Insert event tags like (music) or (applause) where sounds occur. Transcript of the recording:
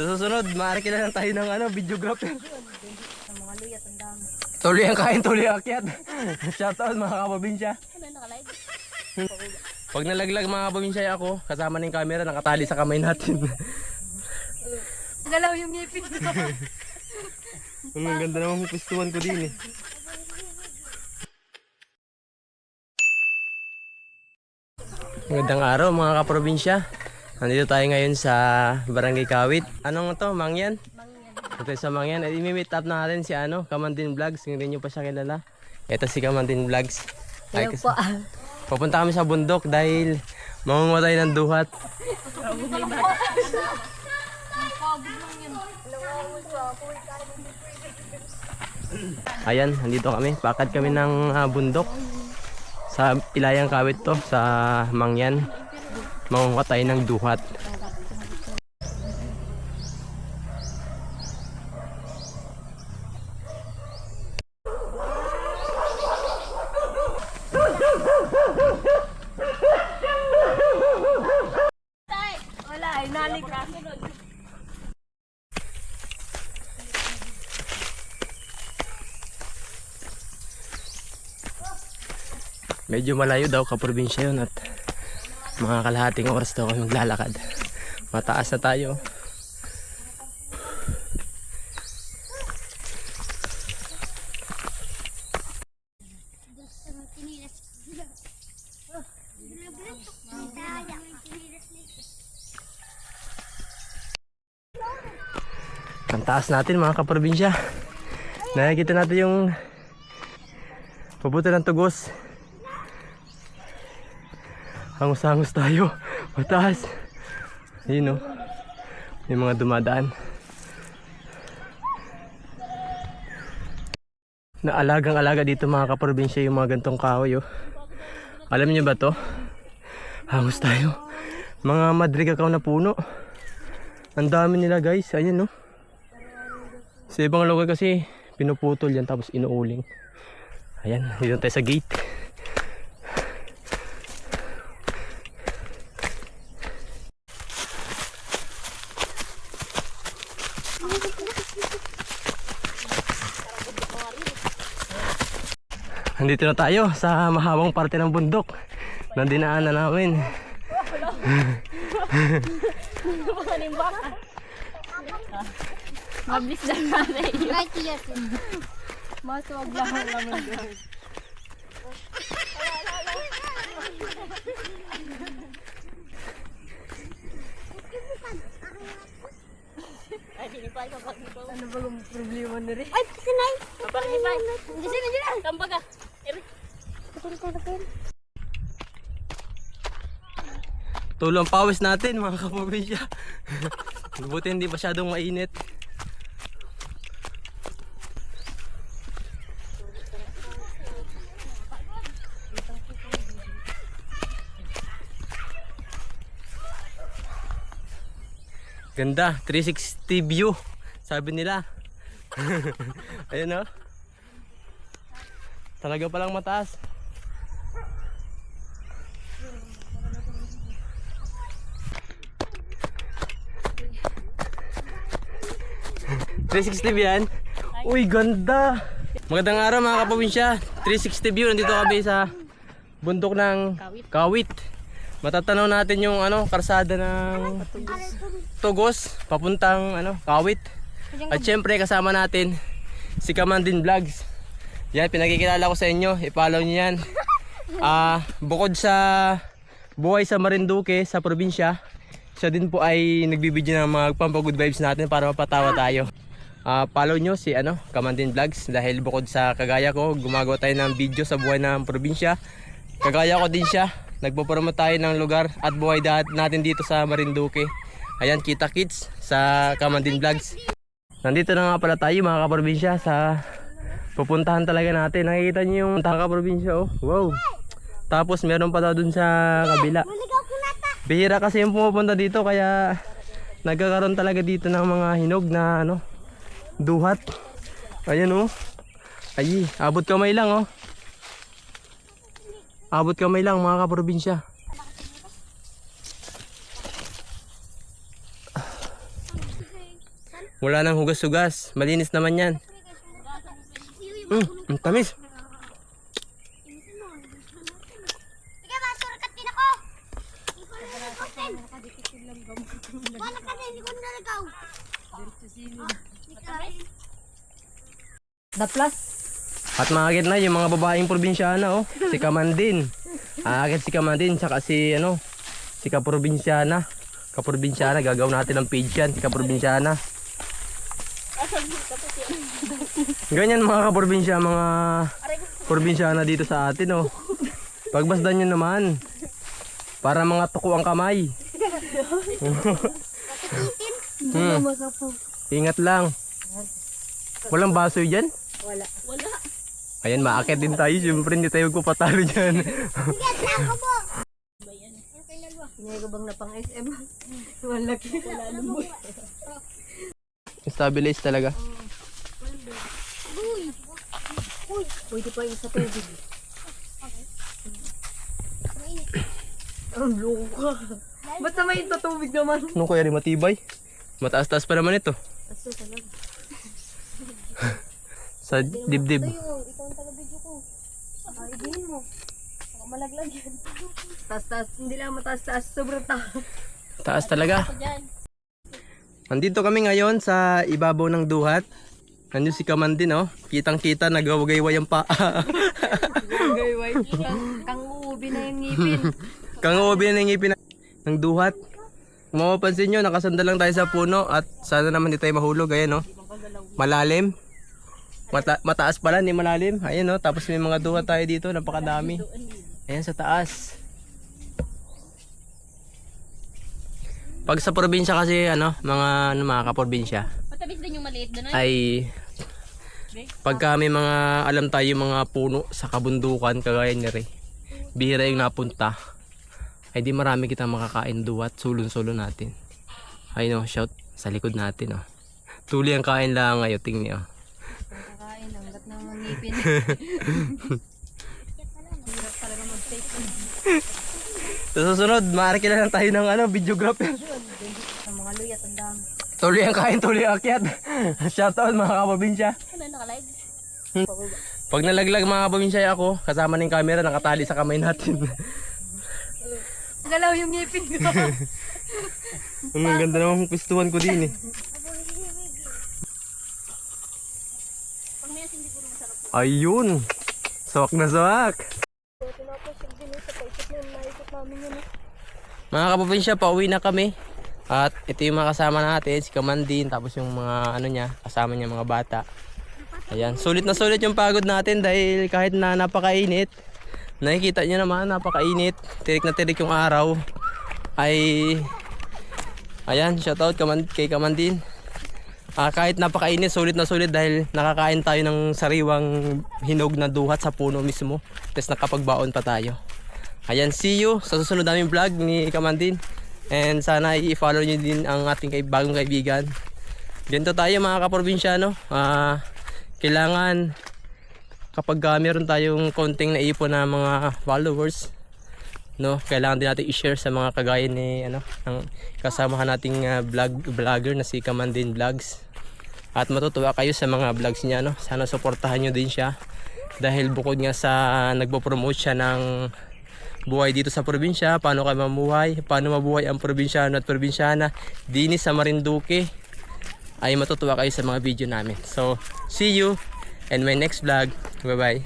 Sa susunod, maaari lang tayo ng ano, videographer. Sa mga luyat, ang dami. Tuloy ang kain, tuloy ang akyat. (laughs) Shoutout mga kaprobinsya. Ano nakalive? Pag nalaglag mga kaprobinsya ako, kasama ng camera, nakatali sa kamay natin. Galaw yung ngipin ko. (laughs) Ang ganda naman yung pistuan ko din eh. Magandang araw mga kaprobinsya. Nandito tayo ngayon sa Barangay Kawit. Anong to? Mangyan? Ito sa Mangyan. Ay, imi-meet up natin si ano, Kamandin Vlogs. Hindi nyo pa siya kilala. Ito si Kamandin Vlogs. Ay, Hello po. Papunta kami sa bundok dahil mangunguha tayo ng duhat. Ayan, nandito kami. Pakad kami ng ah, bundok. Sa Ilayang Kawit to, sa Mangyan. Tayo ng duhat. Ka. Medyo malayo daw kaprobinsya yun at mga kalahating oras daw kami maglalakad. Mataas na tayo. Ang taas natin mga kaprobinsya. Nakikita natin yung pabuto ng tugos. Hangus-hangus tayo. Mataas. Ayun o. May mga dumadaan. Naalagang-alaga dito mga kaprobinsya yung mga gantong kahoy oh. Alam niyo ba to? Hangus tayo. Mga madrigakaw na puno. Ang dami nila guys. Ayan oh. Sa ibang lugar kasi pinuputol yan tapos inuuling. Ayan, dito tayo sa gate. Nandito na tayo sa mahabang parte ng bundok na dinaanan namin. (laughs) Mabis lang natin. Right here. Mas wag lang naman doon. Ano ba yung problema na rin? Ay, sinay. Papakipay. Hindi sila dyan. Kambaga. Kapil ko kapil. Tulong pawis natin mga kaprobinsya. (laughs) Buti hindi masyadong mainit. Ganda, 360 view. Sabi nila. (laughs) Ayun oh. Talaga palang mataas. ...360 view yan. Uy, ganda! Magandang araw mga kaprobinsya. 360 view. Nandito kami sa bundok ng Kawit. Matatanaw natin yung ano, karsada ng Tugos, papuntang ano, Kawit. At syempre kasama natin si Kamandin Vlogs. Yan, pinakikilala ko sa inyo. I-follow niyo yan. Ah, bukod sa buhay sa Marinduque sa probinsya, siya din po ay nagbibideo ng mga pampagood vibes natin para mapatawa tayo. Ah, follow nyo si ano, Kamandin Vlogs dahil bukod sa kagaya ko, gumagawa tayo ng video sa buhay ng probinsya. Kagaya ko din siya. Nagpo-promote tayo ng lugar at buhay natin dito sa Marinduque. Ayan, kita kids sa Kamandin Vlogs. Nandito na nga pala tayo mga kaprobinsya sa pupuntahan talaga natin. Nakikita niyo yung taka probinsya oh. Wow. Tapos meron pa daw dun sa kabila. Bihira kasi yung pumupunta dito kaya nagkakaroon talaga dito ng mga hinog na ano duhat. Ayan oh. Ay, abot kamay lang oh. Abot kamay lang mga kaprobinsya. Wala nang hugas-hugas. Malinis naman yan. Mm, ang tamis. Wala ka din, hindi ko nalagaw. The plus. At makakit na yung mga babaeng probinsyana oh. (laughs) Si Kamandin. Aakit si Kamandin tsaka si ano, si Kaprobinsyana. Kaprobinsyana, gagawin natin ng page yan, si Kaprobinsyana. Ganyan mga kaprobinsya, mga probinsyana dito sa atin oh. Pagbasdan nyo naman. Para mga tuko ang kamay. (laughs) hmm. Ingat lang. Walang baso dyan? Wala. Wala. Ayan, maakit din tayo. Siyempre, hindi tayo magpapatalo dyan. Ako mo. Pinago bang na pang SM? Malaki. Wala lumboy. Stabilize talaga. Pwede pa yung sa tubig. Ang loko ka. Ba't sa may sa tubig naman? Anong kuya rin matibay? Mataas-taas pa naman ito. Aso talaga. Sa dibdib. Ikaw ang taga-video ko. Ay, din mo. Baka malaglag yan. Taas-taas. Hindi lang mataas-taas. Sobrang taas. Taas talaga. Nandito kami ngayon sa ibabaw ng duhat. Nandiyo si Kamandin oh. Kitang-kita nagawagayway ang paa. Gayway. Kang, kang uubi na yung ngipin. (laughs) Kang ubi na ngipin ng duhat. Kung mapapansin nyo, nakasandal lang tayo sa puno at sana naman di tayo mahulog. Ayan oh. Malalim. Mata mataas pala, hindi malalim. Ayan oh. Tapos may mga duhat tayo dito, napakadami. Ayan sa taas. Pag sa probinsya kasi ano, mga ano, mga kaprobinsya Matabis din yung maliit doon ay pagka may mga alam tayo mga puno sa kabundukan kagaya ni Ray, bihira yung napunta ay di marami kita makakain duwat sulon-sulon natin ay no shout sa likod natin oh. tuli ang kain lang ngayon tingni oh. Ngipin. Hirap talaga (laughs) (laughs) mag-take. sa susunod maaari lang tayo ng ano videographer Ang mga luyat. Ang dami. tuloy ang kain tuloy ang akyat (laughs) shout out mga kaprobinsya Ano nakalive? pag nalaglag mga kaprobinsya ako kasama ng camera nakatali sa kamay natin Galaw yung ngipin ko. ang ganda naman ng pistuhan ko din eh Ayun. Sawak na sawak. Mga kaprobinsya, pauwi na kami. At ito yung mga kasama natin, si Kamandin, tapos yung mga ano niya, kasama niya mga bata. Ayan, sulit na sulit yung pagod natin dahil kahit na napakainit, nakikita niyo naman napakainit, tirik na tirik yung araw, ay ayan, shoutout kay Kamandin. Ah, kahit napakainit, sulit na sulit dahil nakakain tayo ng sariwang hinog na duhat sa puno mismo. Tapos nakapagbaon pa tayo. Ayan, see you sa susunod naming vlog ni Kamandin. And sana i-follow nyo din ang ating kay bagong kaibigan. Ganito tayo mga kaprobinsyano. Ah, kailangan kapag ah, meron tayong konting naipon na mga followers, no? Kailangan din natin i-share sa mga kagaya ni ano ng kasamahan nating ah, vlog vlogger na si Kamandin Vlogs. At matutuwa kayo sa mga vlogs niya no? Sana suportahan nyo din siya. Dahil bukod nga sa nagpo-promote siya ng buhay dito sa probinsya paano kayo mamuhay paano mabuhay ang probinsyano at probinsyana dini sa Marinduque ay matutuwa kayo sa mga video namin. So see you and my next vlog. Bye bye